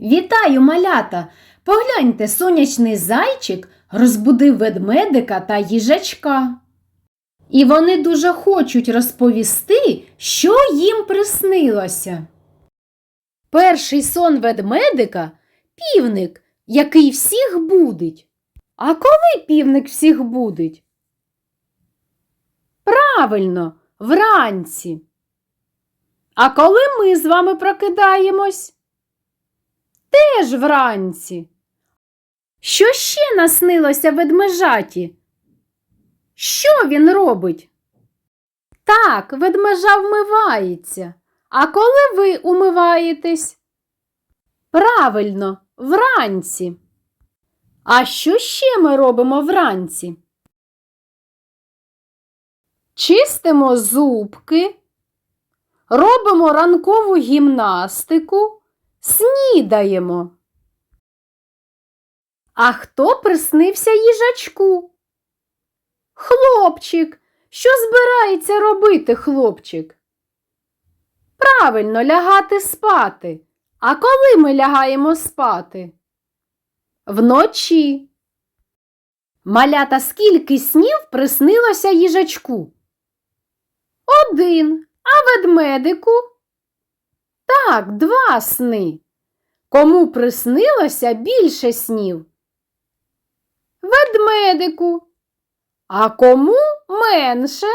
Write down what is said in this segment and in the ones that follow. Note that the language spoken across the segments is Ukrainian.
Вітаю, малята! Погляньте, сонячний зайчик розбудив ведмедика та їжачка. І вони дуже хочуть розповісти, що їм приснилося. Перший сон ведмедика півник, який всіх будить. А коли півник всіх будить? Правильно, вранці. А коли ми з вами прокидаємось? Теж вранці. Що ще наснилося ведмежаті? Що він робить? Так, ведмежа вмивається. А коли ви умиваєтесь? Правильно, вранці. А що ще ми робимо вранці? Чистимо зубки, робимо ранкову гімнастику, снідаємо. А хто приснився їжачку? Хлопчик. Що збирається робити хлопчик? Правильно, лягати спати. А коли ми лягаємо спати? Вночі. Малята скільки снів приснилося їжачку? Один. А ведмедику? Так, два сни. Кому приснилося більше снів? Ведмедику. А кому менше?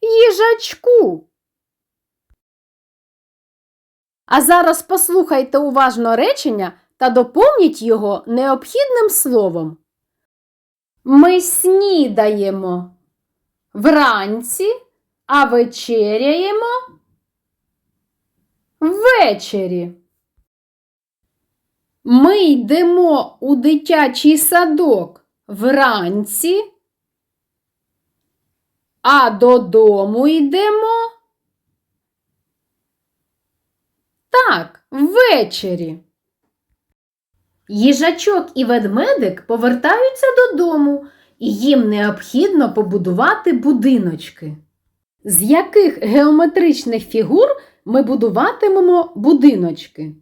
Їжачку. А зараз послухайте уважно речення та доповніть його необхідним словом. Ми снідаємо вранці, а вечеряємо ввечері. Ми йдемо у дитячий садок вранці, а додому йдемо. Так, ввечері. Їжачок і ведмедик повертаються додому, і їм необхідно побудувати будиночки. З яких геометричних фігур ми будуватимемо будиночки?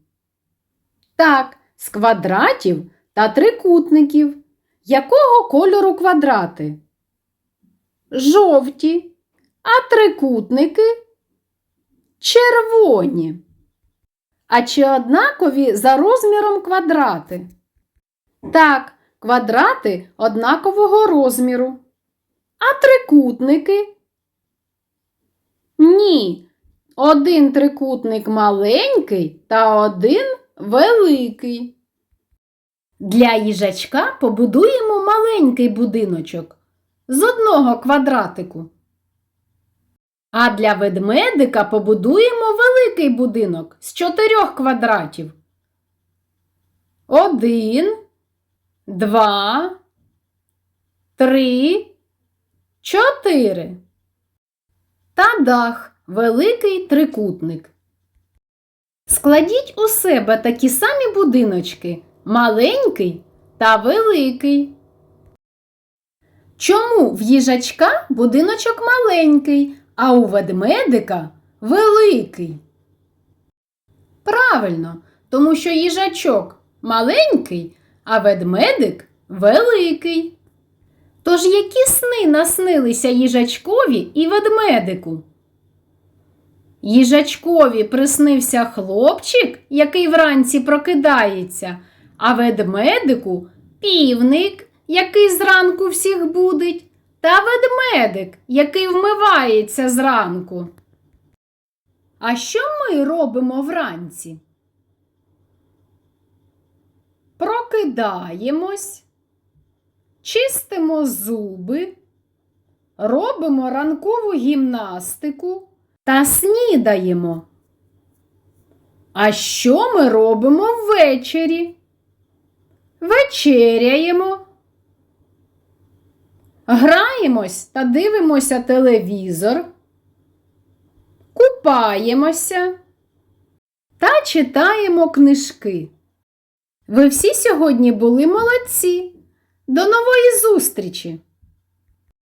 Так, з квадратів та трикутників. Якого кольору квадрати? Жовті, а трикутники червоні. А чи однакові за розміром квадрати? Так, квадрати однакового розміру. А трикутники? Ні. Один трикутник маленький та один великий. Для їжачка побудуємо маленький будиночок з одного квадратику. А для ведмедика побудуємо великий будинок з чотирьох квадратів. Один, два, три, чотири. Та дах великий трикутник. Складіть у себе такі самі будиночки маленький та великий. Чому в їжачка будиночок маленький, а у ведмедика великий? Правильно, тому що їжачок маленький, а ведмедик великий. Тож які сни наснилися їжачкові і ведмедику? Їжачкові приснився хлопчик, який вранці прокидається, а ведмедику півник, який зранку всіх будить, та ведмедик, який вмивається зранку. А що ми робимо вранці? Прокидаємось, чистимо зуби, робимо ранкову гімнастику та снідаємо. А що ми робимо ввечері? Вечеряємо. Граємось та дивимося телевізор, купаємося та читаємо книжки. Ви всі сьогодні були молодці. До нової зустрічі!